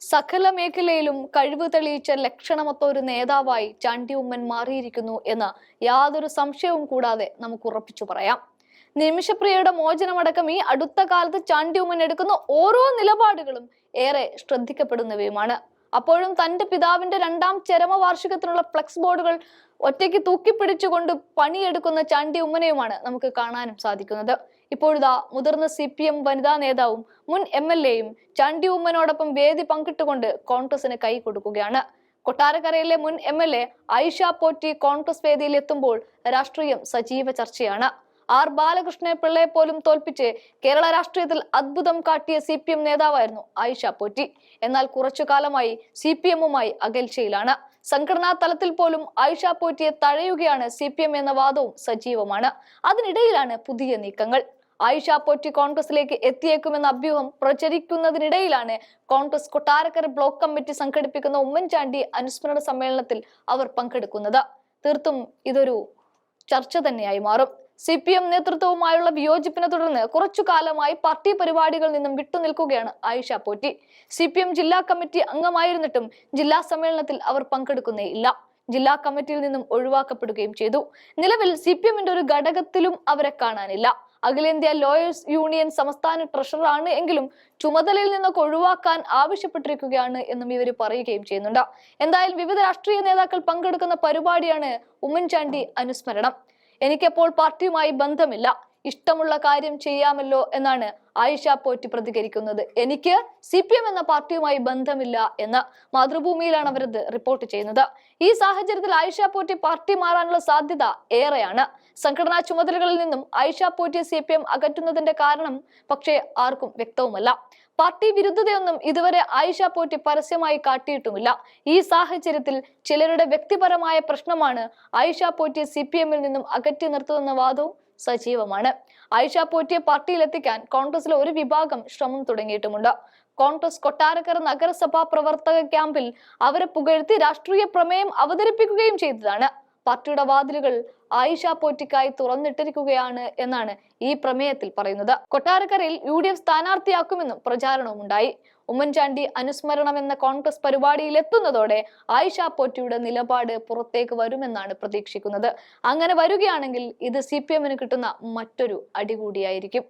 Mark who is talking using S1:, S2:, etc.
S1: സകല മേഖലയിലും കഴിവ് തെളിയിച്ച ലക്ഷണമൊത്ത ഒരു നേതാവായി ചാണ്ടി ഉമ്മൻ മാറിയിരിക്കുന്നു എന്ന് യാതൊരു സംശയവും കൂടാതെ നമുക്ക് ഉറപ്പിച്ചു പറയാം. നിമിഷപ്രിയയുടെ മോചനമടക്കം ഈ അടുത്ത കാലത്ത് ചാണ്ടി ഉമ്മൻ എടുക്കുന്ന ഓരോ നിലപാടുകളും ഏറെ ശ്രദ്ധിക്കപ്പെടുന്നവയുമാണ്. അപ്പോഴും തന്റെ പിതാവിന്റെ രണ്ടാം ചരമവാർഷികത്തിനുള്ള ഫ്ലെക്സ് ബോർഡുകൾ ഒറ്റയ്ക്ക് തൂക്കിപ്പിടിച്ചുകൊണ്ട് പണിയെടുക്കുന്ന ചാണ്ടി ഉമ്മനെയുമാണ് നമുക്ക് കാണാനും സാധിക്കുന്നത്. ഇപ്പോഴിതാ മുതിർന്ന സി പി എം വനിതാ നേതാവും മുൻ എം എൽ എയും ചാണ്ടി ഉമ്മനോടൊപ്പം വേദി പങ്കിട്ടുകൊണ്ട് കോൺഗ്രസിന് കൈ കൊടുക്കുകയാണ്. കൊട്ടാരക്കരയിലെ മുൻ M L A Aisha Potti Congress വേദിയിൽ എത്തുമ്പോൾ രാഷ്ട്രീയം സജീവ ചർച്ചയാണ്. ആർ ബാലകൃഷ്ണ പിള്ളയെ പോലും തോൽപ്പിച്ച് കേരള രാഷ്ട്രീയത്തിൽ അത്ഭുതം കാട്ടിയ സി പി എം നേതാവായിരുന്നു ആയിഷ പോറ്റി. എന്നാൽ കുറച്ചു കാലമായി സി പി എമ്മുമായി അകൽച്ചയിലാണ്. സംഘടനാ തലത്തിൽ പോലും ആയിഷ പോറ്റിയെ തഴയുകയാണ് സി പി എം എന്ന വാദവും സജീവമാണ്. അതിനിടയിലാണ് പുതിയ നീക്കങ്ങൾ. ആയിഷ പോറ്റി കോൺഗ്രസിലേക്ക് എത്തിയേക്കുമെന്ന അഭ്യൂഹം പ്രചരിക്കുന്നതിനിടയിലാണ് കോൺഗ്രസ് കൊട്ടാരക്കര ബ്ലോക്ക് കമ്മിറ്റി സംഘടിപ്പിക്കുന്ന ഉമ്മൻചാണ്ടി അനുസ്മരണ സമ്മേളനത്തിൽ അവർ പങ്കെടുക്കുന്നത്. തീർത്തും ഇതൊരു ചർച്ച തന്നെയായി മാറും. സി പി എം നേതൃത്വവുമായുള്ള വിയോജിപ്പിനെ തുടർന്ന് കുറച്ചു കാലമായി പാർട്ടി പരിപാടികളിൽ നിന്നും വിട്ടുനിൽക്കുകയാണ് Aisha Potti. C P M ജില്ലാ കമ്മിറ്റി അംഗമായിരുന്നിട്ടും ജില്ലാ സമ്മേളനത്തിൽ അവർ പങ്കെടുക്കുന്നേ ഇല്ല ജില്ലാ കമ്മിറ്റിയിൽ നിന്നും ഒഴിവാക്കപ്പെടുകയും ചെയ്തു. നിലവിൽ സി പി എമ്മിന്റെ ഒരു ഘടകത്തിലും അവരെ കാണാനില്ല. അഖിലേന്ത്യാ ലോയേഴ്സ് യൂണിയൻ സംസ്ഥാന ട്രഷററാണ് എങ്കിലും ചുമതലയിൽ നിന്നൊക്കെ ഒഴിവാക്കാൻ ആവശ്യപ്പെട്ടിരിക്കുകയാണ് എന്നും ഇവർ പറയുകയും ചെയ്യുന്നുണ്ട്. എന്തായാലും വിവിധ രാഷ്ട്രീയ നേതാക്കൾ പങ്കെടുക്കുന്ന പരിപാടിയാണ് ഉമ്മൻചാണ്ടി അനുസ്മരണം. എനിക്കപ്പോൾ പാർട്ടിയുമായി ബന്ധമില്ല. ഇഷ്ടമുള്ള കാര്യം ചെയ്യാമല്ലോ എന്നാണ് ആയിഷ പോറ്റി പ്രതികരിക്കുന്നത്. എനിക്ക് സി പി എം എന്ന പാർട്ടിയുമായി ബന്ധമില്ല എന്ന് മാതൃഭൂമിയിലാണ് അവരത് റിപ്പോർട്ട് ചെയ്യുന്നത്. ഈ സാഹചര്യത്തിൽ ആയിഷ പോറ്റി പാർട്ടി മാറാനുള്ള സാധ്യത ഏറെയാണ്. സംഘടനാ ചുമതലകളിൽ നിന്നും Aisha Potti C P M അകറ്റുന്നതിന്റെ കാരണം പക്ഷേ ആർക്കും വ്യക്തവുമല്ല. പാർട്ടി വിരുദ്ധതയൊന്നും ഇതുവരെ ആയിഷ പോറ്റി പരസ്യമായി കാട്ടിയിട്ടുമില്ല. ഈ സാഹചര്യത്തിൽ ചിലരുടെ വ്യക്തിപരമായ പ്രശ്നമാണ് ആയിഷ പോറ്റി സി പി എമ്മിൽ നിന്നും അകറ്റി നിർത്തുന്ന വാദവും സജീവമാണ്. ആയിഷ പോറ്റിയെ പാർട്ടിയിലെത്തിക്കാൻ കോൺഗ്രസിലെ ഒരു വിഭാഗം ശ്രമം തുടങ്ങിയിട്ടുമുണ്ട്. കോൺഗ്രസ് കൊട്ടാരക്കര നഗരസഭാ പ്രവർത്തക ക്യാമ്പിൽ അവരെ പുകഴ്ത്തി രാഷ്ട്രീയ പ്രമേയം അവതരിപ്പിക്കുകയും ചെയ്തതാണ്. പാർട്ടിയുടെ വാതിലുകൾ ആയിഷ പോറ്റിക്കായി തുറന്നിട്ടിരിക്കുകയാണ് എന്നാണ് ഈ പ്രമേയത്തിൽ പറയുന്നത്. കൊട്ടാരക്കരയിൽ യു ഡി എഫ് സ്ഥാനാർത്ഥിയാക്കുമെന്നും പ്രചാരണവും ഉണ്ടായി ഉമ്മൻചാണ്ടി അനുസ്മരണം എന്ന കോൺഗ്രസ് പരിപാടിയിൽ എത്തുന്നതോടെ ആയിഷ പോറ്റിയുടെ നിലപാട് പുറത്തേക്ക് വരുമെന്നാണ് പ്രതീക്ഷിക്കുന്നത്. അങ്ങനെ വരികയാണെങ്കിൽ ഇത് സി കിട്ടുന്ന മറ്റൊരു അടികൂടിയായിരിക്കും.